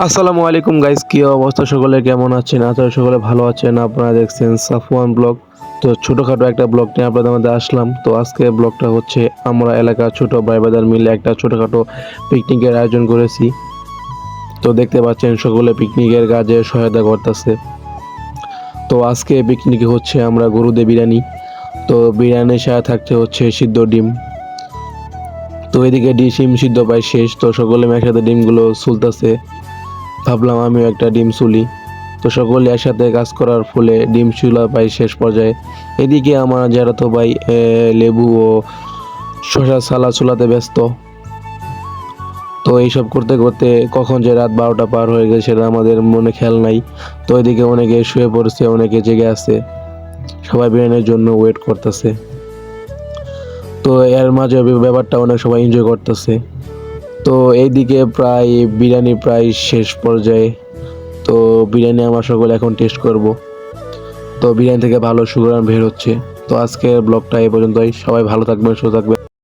আসসালামু আলাইকুম গাইস কি অবস্থা সকলে? কেমন আছেন? আশা সকলে ভালো আছেন। আপনারা দেখছেন সাফওয়ান ব্লগ। তো ছোটোখাটো একটা ব্লগ নিয়ে আপনাদের মধ্যে আসলাম। তো আজকে ব্লগটা হচ্ছে আমরা এলাকার ছোট ভাই বাজার মিলে একটা ছোটোখাটো পিকনিকের আয়োজন করেছি। তো দেখতে পাচ্ছেন সকলে পিকনিকের কাজে সহায়তা করতেছে। তো আজকে পিকনিকে হচ্ছে আমরা গরুদে বিরিয়ানি। তো বিরিয়ানির সাথে থাকছে হচ্ছে সিদ্ধ ডিম। তো এদিকে ডিম সিদ্ধ পাই শেষ। তো সকলে একসাথে ডিমগুলো চুলতেছে ভাবলাম আমিও একটা ডিম চুলি তো সকলে একসাথে কাজ করার ফলে ডিম চুলা পাই শেষ পর্যায়ে। এদিকে আমার যারা তো ভাই লেবু ও শশা সালা চুলাতে ব্যস্ত। তো এইসব করতে করতে কখন যে রাত বারোটা পার হয়ে গেছে সেটা আমাদের মনে খেয়াল নাই। তো এদিকে অনেকে শুয়ে পড়ছে, অনেকে জেগে আছে। সবাই বিরিয়ানির জন্য ওয়েট করতেছে। তো এর মাঝে ব্যাপারটা অনেক সবাই এনজয় করতেছে। তো এইদিকে প্রায় বিরিয়ানি প্রায় শেষ পর্যায়ে। তো বিরিয়ানি আমরা সকলে এখন টেস্ট করব। তো বিরিয়ানি থেকে ভালো সুগ্রান বের হচ্ছে। তো আজকের ব্লগটা এই পর্যন্তই। সবাই ভালো থাকবেন, সুস্থ থাকবেন।